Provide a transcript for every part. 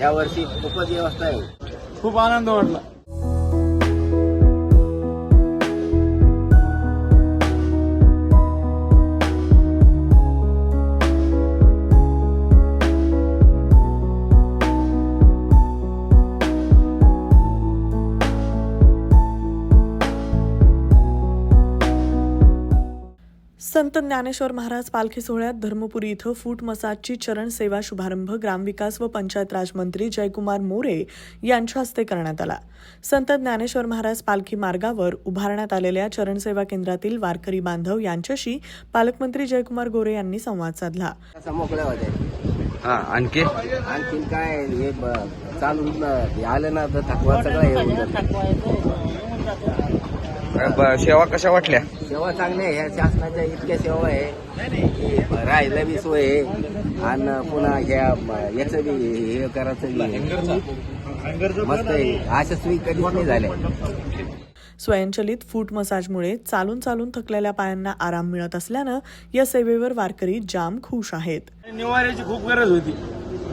या वर्षी खूपच व्यवस्था आहे. खूप आनंद वाटला. संत ज्ञानेश्वर महाराज पालखी सोहळ्यात धर्मपुरी इथं फूट मसाजची चरण सेवा शुभारंभ ग्रामविकास व पंचायत राज मंत्री जयकुमार मोरे यांच्या हस्ते करण्यात आला. संत ज्ञानेश्वर महाराज पालखी मार्गावर उभारण्यात आलेल्या चरणसेवा केंद्रातील वारकरी बांधव यांच्याशी पालकमंत्री जयकुमार गोरे यांनी संवाद साधला. हा आणखी? आणखीन काय हे चालू आलं ना थकवा सगळा. ब- सेवा कशा वाटल्या? सेवा चांगल्या आहे ह्या शासनाच्या इतक्या सेवा आहे. की राहायला बी सोय आहे. आणि पुन्हा ह्या म- याचं बी हे करायचं बी मस्त आहे. अशा सोयी कधीच नाही झाल्या स्वयंचलित फूट मसाजमुळे चालून चालून थकलेल्या पायांना आराम मिळत असल्यानं या सेवेवर वारकरी जाम खुश आहेत. निवाऱ्याची खूप गरज होती.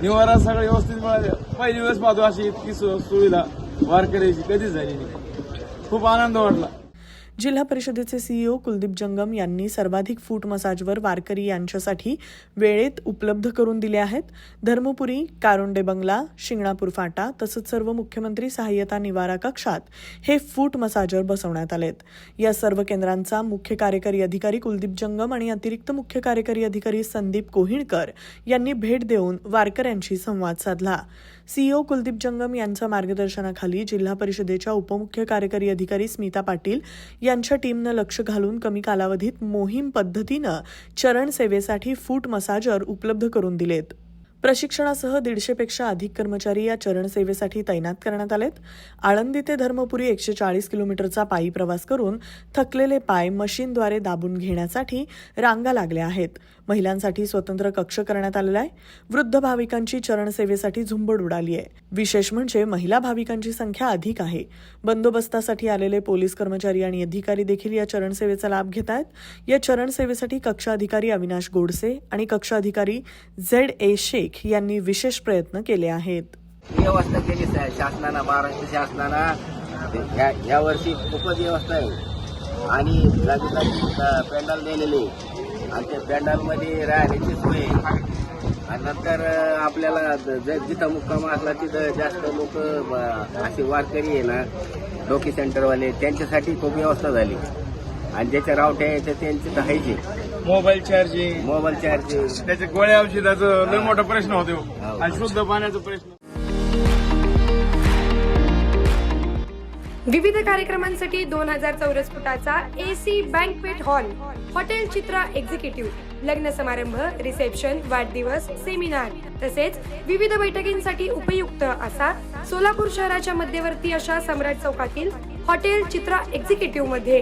निवारा सगळं व्यवस्थित मिळाले पहिली वेळेस पाहतो अशी इतकी सु- सुविधा वारकऱ्याची कधीच झाली नाही. खूप आनंद वाटला. जिल्हा परिषदेचे सीईओ कुलदीप जंगम यांनी सर्वाधिक फूट मसाजवर वारकरी यांच्यासाठी वेळेत उपलब्ध करून दिले आहेत. धर्मपुरी कारोंडे बंगला शिंगणापूर फाटा तसंच सर्व मुख्यमंत्री सहाय्यता निवारा कक्षात हे फूट मसाजर बसवण्यात आलेत. या सर्व केंद्रांचा मुख्य कार्यकारी अधिकारी कुलदीप जंगम आणि अतिरिक्त मुख्य कार्यकारी अधिकारी संदीप कोहिणकर यांनी भेट देऊन वारकऱ्यांशी संवाद साधला. सीईओ कुलदीप जंगम यांच्या मार्गदर्शनाखाली जिल्हा परिषदेच्या उपमुख्य कार्यकारी अधिकारी स्मिता पाटील यांच्या टीमनं लक्ष घालून कमी कालावधीत मोहीम पद्धतीनं चरण सेवेसाठी फूट मसाजर उपलब्ध करून दिलेत. प्रशिक्षणासह दीडशेपेक्षा अधिक कर्मचारी या चरणसेवेसाठी तैनात करण्यात आलेत. आळंदी ते धर्मपुरी एकशे चाळीस किलोमीटरचा पायी प्रवास करून थकलेले पाय मशीनद्वारे दाबून घेण्यासाठी रांगा लागल्या आहेत. महिलांसाठी स्वतंत्र कक्ष करण्यात आलेला आहे. वृद्ध भाविकांची चरणसेवेसाठी झुंबड उडाली आहे. विशेष म्हणजे महिला भाविकांची संख्या अधिक आहे. बंदोबस्तासाठी आलेले पोलीस कर्मचारी आणि अधिकारी देखील या चरणसेवेचा लाभ घेत आहेत. या चरण सेवेसाठी कक्ष अधिकारी अविनाश गोडसे आणि कक्ष अधिकारी झेड ए शेख यांनी विशेष प्रयत्न केले आहेत. व्यवस्था केली सा- शासनानं महाराष्ट्र शासनानं या वर्षी खूपच व्यवस्था आहे. आणि जागी जागी पॅन्डल दिलेले आणि त्या पॅन्डलमध्ये राहण्याची सोय. आणि नंतर आपल्याला ज- जिथं मुक्काम असला तिथं जास्त लोक असे वारकरी आहे ना डोकी सेंटरवाले त्यांच्यासाठी खूप व्यवस्था झाली. आणि ज्याच्या रावट्या आहे तर त्यांचे तर हायचे मोबाईल चार्जिंग. Mobile charging. त्याचे गोळ्या औषधाचं लय मोठा प्रश्न होतो. हो. आणि शुद्ध पाण्याचा प्रश्न. विविध कार्यक्रमांसाठी दोन हजार चौरस फुटाचा AC banquet hall hotel Chitra executive लग्न समारंभ रिसेप्शन वाढदिवस सेमिनार तसेच विविध बैठकींसाठी उपयुक्त असा सोलापूर शहराच्या मध्यवर्ती अशा सम्राट चौकातील हॉटेल चित्रा एक्झिक्युटिव्हमध्ये